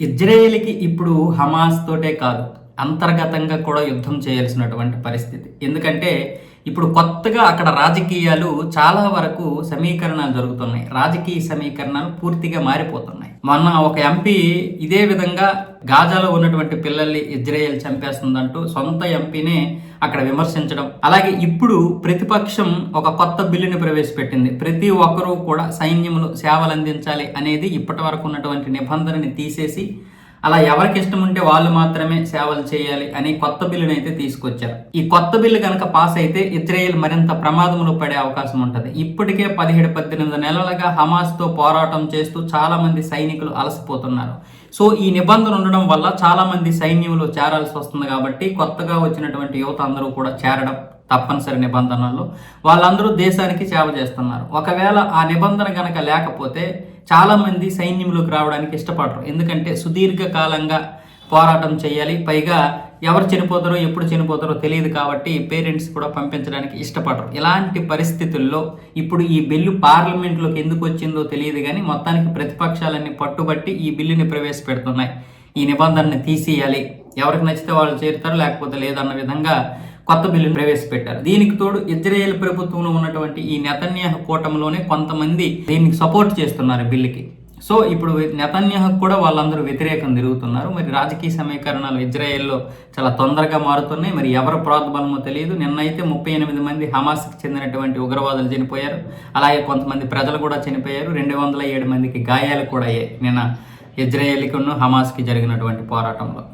ఇజ్రాయేల్కి ఇప్పుడు హమాస్ తోటే కాదు అంతర్గతంగా కూడా యుద్ధం చేయాల్సినటువంటి పరిస్థితి. ఎందుకంటే ఇప్పుడు కొత్తగా అక్కడ రాజకీయాలు చాలా వరకు సమీకరణాలు జరుగుతున్నాయి. రాజకీయ సమీకరణాలు పూర్తిగా మారిపోతున్నాయి. మొన్న ఒక ఎంపీ ఇదే విధంగా గాజాలో ఉన్నటువంటి పిల్లల్ని ఇజ్రాయెల్ చంపేస్తుందంటూ సొంత ఎంపీనే అక్కడ విమర్శించడం. అలాగే ఇప్పుడు ప్రతిపక్షం ఒక కొత్త బిల్లుని ప్రవేశపెట్టింది. ప్రతి ఒక్కరూ కూడా సైన్యములు సేవలు అందించాలి అనేది ఇప్పటి వరకు ఉన్నటువంటి నిబంధనని తీసేసి అలా ఎవరికి ఇష్టం ఉంటే వాళ్ళు మాత్రమే సేవలు చేయాలి అని కొత్త బిల్లును అయితే తీసుకొచ్చారు. ఈ కొత్త బిల్లు కనుక పాస్ అయితే ఇజ్రాయెల్ మరింత ప్రమాదంలో పడే అవకాశం ఉంటుంది. ఇప్పటికే పదిహేడు పద్దెనిమిది నెలలుగా హమాస్తో పోరాటం చేస్తూ చాలా మంది సైనికులు అలసిపోతున్నారు. సో ఈ నిబంధన ఉండడం వల్ల చాలా మంది సైన్యంలో చేరాల్సి వస్తుంది కాబట్టి కొత్తగా వచ్చినటువంటి యువత అందరూ కూడా చేరడం తప్పనిసరి నిబంధనల్లో. వాళ్ళందరూ దేశానికి సేవ చేస్తున్నారు. ఒకవేళ ఆ నిబంధన కనుక లేకపోతే చాలామంది సైన్యంలోకి రావడానికి ఇష్టపడరు. ఎందుకంటే సుదీర్ఘకాలంగా పోరాటం చేయాలి. పైగా ఎవరు చనిపోతారో ఎప్పుడు చనిపోతారో తెలియదు కాబట్టి పేరెంట్స్ కూడా పంపించడానికి ఇష్టపడరు. ఇలాంటి పరిస్థితుల్లో ఇప్పుడు ఈ బిల్లు పార్లమెంట్లోకి ఎందుకు వచ్చిందో తెలియదు కానీ మొత్తానికి ప్రతిపక్షాలన్నీ పట్టుబట్టి ఈ బిల్లుని ప్రవేశపెడుతున్నాయి. ఈ నిబంధనని తీసేయాలి. ఎవరికి నచ్చితే వాళ్ళు చేరుతారు లేకపోతే లేదన్న విధంగా కొత్త బిల్లును ప్రవేశపెట్టారు. దీనికి తోడు ఇజ్రాయెల్ ప్రభుత్వంలో ఉన్నటువంటి ఈ నెతన్యాహ కూటమిలోనే కొంతమంది దీనికి సపోర్ట్ చేస్తున్నారు బిల్లుకి. సో ఇప్పుడు నెతన్యాహు కూడా వాళ్ళందరూ వ్యతిరేకం తిరుగుతున్నారు. మరి రాజకీయ సమీకరణాలు ఇజ్రాయెల్లో చాలా తొందరగా మారుతున్నాయి. మరి ఎవరు ప్రోద్బలమో తెలియదు. నిన్నైతే ముప్పై ఎనిమిది మంది హమాస్కి చెందినటువంటి ఉగ్రవాదులు చనిపోయారు. అలాగే కొంతమంది ప్రజలు కూడా చనిపోయారు. రెండు వందల ఏడు మందికి గాయాలు కూడా అయ్యాయి. నిన్న ఇజ్రాయేల్కి హమాస్కి జరిగినటువంటి పోరాటంలో.